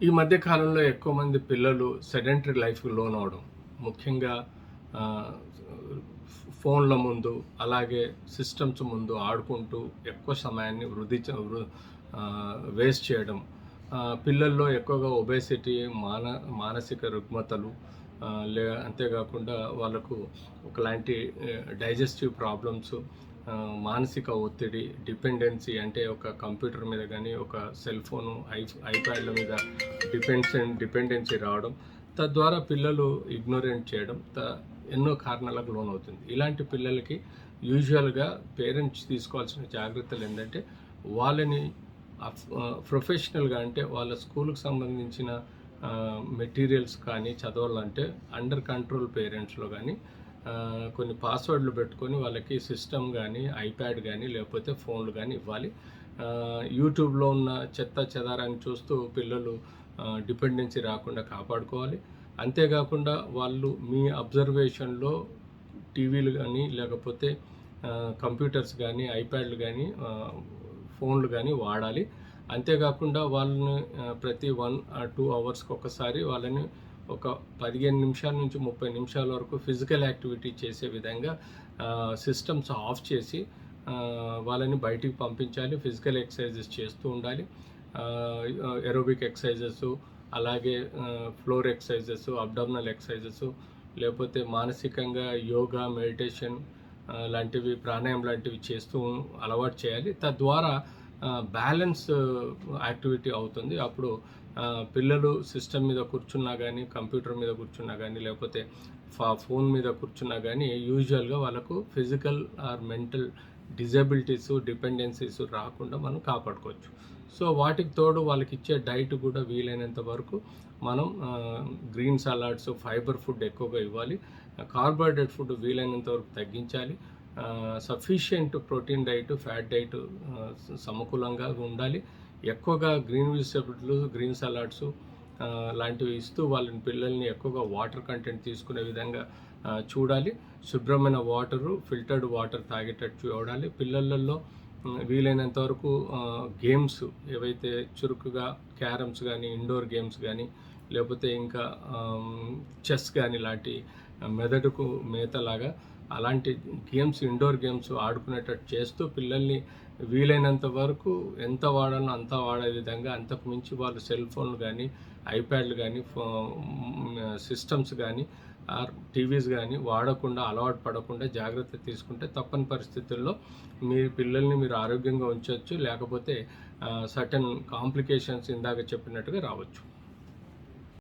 ఈ మధ్య కాలంలో ఎక్కువ మంది పిల్లలు సెడెంటరీ లైఫ్కి లోన్ అవడం ముఖ్యంగా ఫోన్ల ముందు అలాగే సిస్టమ్స్ ముందు ఆడుకుంటూ ఎక్కువ సమయాన్ని వృద్ధి వృ- వేస్ట్ చేయడం పిల్లల్లో ఎక్కువగా ఒబేసిటీ మాన మానసిక రుగ్మతలు లే అంతేకాకుండా వాళ్ళకు ఒకలాంటి డైజెస్టివ్ ప్రాబ్లమ్స్ మానసిక ఒత్తిడి డిపెండెన్సీ అంటే ఒక కంప్యూటర్ మీద కానీ ఒక సెల్ ఫోను ఐ ఐప్యాడ్ల మీద డిపెండ్స్ డిపెండెన్సీ రావడం తద్వారా పిల్లలు ఇగ్నోరెంట్ చేయడం త ఎన్నో కారణాలకు లోనవుతుంది. ఇలాంటి పిల్లలకి యూజువల్గా పేరెంట్స్ తీసుకోవాల్సిన జాగ్రత్తలు ఏంటంటే వాళ్ళని ప్రొఫెషనల్గా అంటే వాళ్ళ స్కూల్కి సంబంధించిన మెటీరియల్స్ కానీ చదవాలంటే అండర్ కంట్రోల్ పేరెంట్స్లో కానీ కొన్ని పాస్వర్డ్లు పెట్టుకొని వాళ్ళకి సిస్టమ్ కానీ ఐప్యాడ్ కానీ లేకపోతే ఫోన్లు కానీ ఇవ్వాలి. యూట్యూబ్లో ఉన్న చెత్త చెదారాన్ని చూస్తూ పిల్లలు డిపెండెన్సీ రాకుండా కాపాడుకోవాలి. అంతేకాకుండా వాళ్ళు మీ అబ్జర్వేషన్లో టీవీలు కానీ లేకపోతే కంప్యూటర్స్ కానీ ఐప్యాడ్లు కానీ ఫోన్లు కానీ వాడాలి. అంతేకాకుండా వాళ్ళని ప్రతి వన్ టూ అవర్స్కి ఒకసారి వాళ్ళని ఒక పదిహేను నిమిషాల నుంచి ముప్పై నిమిషాల వరకు ఫిజికల్ యాక్టివిటీ చేసే విధంగా సిస్టమ్స్ ఆఫ్ చేసి వాళ్ళని బయటికి పంపించాలి ఫిజికల్ ఎక్సర్సైజెస్ చేస్తూ ఉండాలి. ఎరోబిక్ ఎక్సర్సైజెస్ అలాగే ఫ్లోర్ ఎక్సర్సైజెస్ అబ్డామినల్ ఎక్సర్సైజెస్ లేకపోతే మానసికంగా యోగా మెడిటేషన్ లాంటివి ప్రాణాయామం లాంటివి చేస్తూ అలవాటు చేయాలి. తద్వారా బ్యాలెన్స్ యాక్టివిటీ అవుతుంది. అప్పుడు పిల్లలు సిస్టమ్ మీద కూర్చున్నా కానీ కంప్యూటర్ మీద కూర్చున్నా కానీ లేకపోతే ఫోన్ మీద కూర్చున్నా కానీ యూజువల్గా వాళ్ళకు physical or mental disabilities dependencies రాకుండా మనం కాపాడుకోవచ్చు. సో వాటికి తోడు వాళ్ళకి ఇచ్చే డైట్ కూడా వీలైనంత వరకు మనం గ్రీన్ సలాడ్స్ ఫైబర్ ఫుడ్ ఎక్కువగా ఇవ్వాలి. కార్బోహైడ్రేట్ ఫుడ్ వీలైనంత వరకు తగ్గించాలి. Sufficient protein diet fat diet సమకూలంగా ఉండాలి. ఎక్కువగా గ్రీన్ వెజిటబుల్స్ గ్రీన్ సలాడ్స్ లాంటివి ఇస్తూ వాళ్ళని పిల్లల్ని ఎక్కువగా వాటర్ కంటెంట్ తీసుకునే విధంగా చూడాలి. శుభ్రమైన వాటరు ఫిల్టర్డ్ వాటర్ తాగేటట్టు చూడాలి. పిల్లలలో వీలైనంత వరకు గేమ్స్ ఏవైతే చురుకుగా క్యారమ్స్ కానీ ఇండోర్ గేమ్స్ కానీ లేకపోతే ఇంకా చెస్ కానీ లాంటి మెదడుకు మేతలాగా అలాంటి గేమ్స్ ఇండోర్ గేమ్స్ ఆడుకునేటట్టు చేస్తూ పిల్లల్ని వీలైనంత వరకు ఎంత వాడాలో అంత వాడే విధంగా అంతకు మించి వాళ్ళు సెల్ ఫోన్లు కానీ ఐప్యాడ్లు కానీ సిస్టమ్స్ కానీ టీవీస్ కానీ వాడకుండా అలవాటు పడకుండా జాగ్రత్త తీసుకుంటే తప్పని పరిస్థితుల్లో మీ పిల్లల్ని మీరు ఆరోగ్యంగా ఉంచవచ్చు లేకపోతే సటన్ కాంప్లికేషన్స్ ఇందాక చెప్పినట్టుగా రావచ్చు.